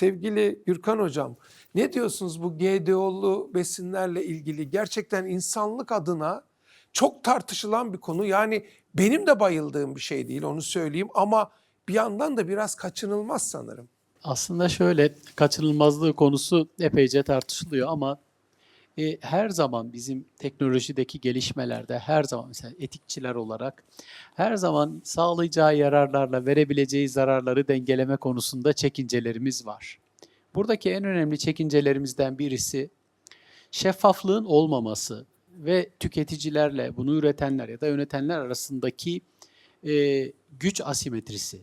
Sevgili Gürkan Hocam, ne diyorsunuz bu GDO'lu besinlerle ilgili? Gerçekten insanlık adına çok tartışılan bir konu. Yani benim de bayıldığım bir şey değil onu söyleyeyim ama bir yandan da biraz kaçınılmaz sanırım. Aslında şöyle kaçınılmazlığı konusu epeyce tartışılıyor ama e, her zaman bizim teknolojideki gelişmelerde her zaman mesela etikçiler olarak her zaman sağlayacağı yararlarla verebileceği zararları dengeleme konusunda çekincelerimiz var. Buradaki en önemli çekincelerimizden birisi şeffaflığın olmaması ve tüketicilerle bunu üretenler ya da yönetenler arasındaki e, güç asimetrisi.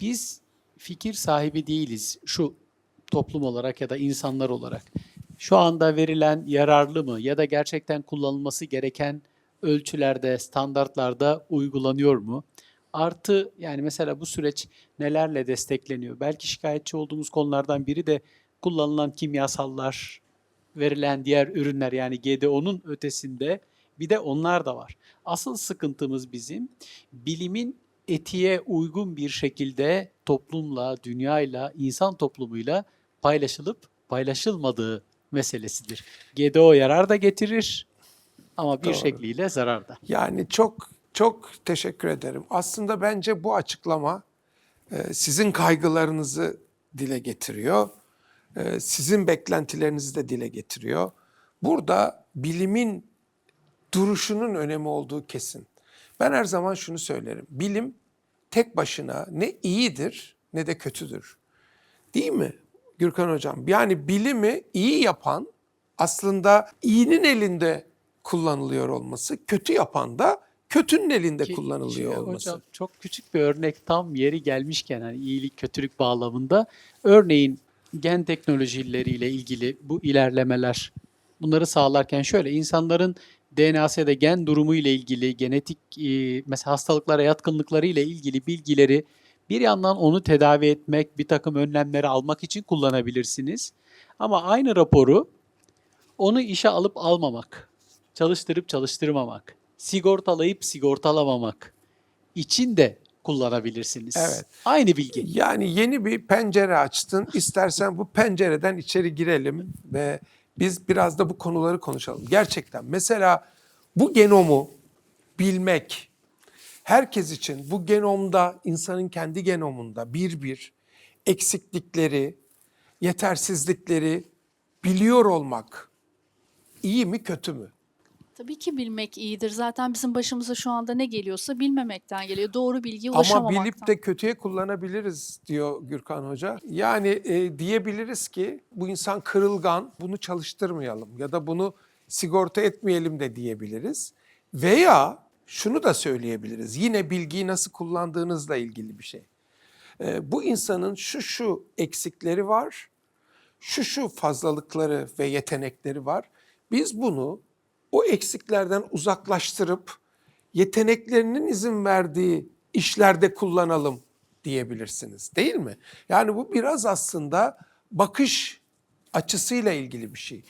Biz fikir sahibi değiliz şu toplum olarak ya da insanlar olarak. Şu anda verilen yararlı mı ya da gerçekten kullanılması gereken ölçülerde, standartlarda uygulanıyor mu? Artı yani mesela bu süreç nelerle destekleniyor? Belki şikayetçi olduğumuz konulardan biri de kullanılan kimyasallar, verilen diğer ürünler yani GDO'nun ötesinde bir de onlar da var. Asıl sıkıntımız bizim bilimin etiğe uygun bir şekilde toplumla, dünyayla, insan toplumuyla paylaşılıp paylaşılmadığı meselesidir. GDO yarar da getirir ama bir Doğru. şekliyle zarar da. Yani çok çok teşekkür ederim. Aslında bence bu açıklama e, sizin kaygılarınızı dile getiriyor. E, Sizin beklentilerinizi de dile getiriyor. Burada bilimin duruşunun önemi olduğu kesin. Ben her zaman şunu söylerim. Bilim tek başına ne iyidir ne de kötüdür. Değil mi Gürkan Hocam? Yani bilimi iyi yapan aslında iyinin elinde kullanılıyor olması, kötü yapan da kötünün elinde Ki- kullanılıyor ki olması. Hocam çok küçük bir örnek tam yeri gelmişken hani iyilik kötülük bağlamında örneğin gen teknolojileriyle ilgili bu ilerlemeler bunları sağlarken şöyle insanların DNA'sı ya da gen durumu ile ilgili genetik e, mesela hastalıklara yatkınlıkları ile ilgili bilgileri bir yandan onu tedavi etmek, bir takım önlemleri almak için kullanabilirsiniz. Ama aynı raporu onu işe alıp almamak, çalıştırıp çalıştırmamak, sigortalayıp sigortalamamak için de kullanabilirsiniz. Evet. Aynı bilgi. Yani yeni bir pencere açtın. İstersen bu pencereden içeri girelim ve biz biraz da bu konuları konuşalım. Gerçekten mesela bu genomu bilmek herkes için bu genomda insanın kendi genomunda bir bir eksiklikleri, yetersizlikleri biliyor olmak iyi mi kötü mü? Tabii ki bilmek iyidir. Zaten bizim başımıza şu anda ne geliyorsa bilmemekten geliyor. Doğru bilgiye Ama ulaşamamaktan. bilip de kötüye kullanabiliriz diyor Gürkan Hoca. Yani e, diyebiliriz ki bu insan kırılgan, bunu çalıştırmayalım ya da bunu sigorta etmeyelim de diyebiliriz. Veya şunu da söyleyebiliriz. Yine bilgiyi nasıl kullandığınızla ilgili bir şey. E, bu insanın şu şu eksikleri var, şu şu fazlalıkları ve yetenekleri var. Biz bunu o eksiklerden uzaklaştırıp yeteneklerinin izin verdiği işlerde kullanalım diyebilirsiniz değil mi? Yani bu biraz aslında bakış açısıyla ilgili bir şey.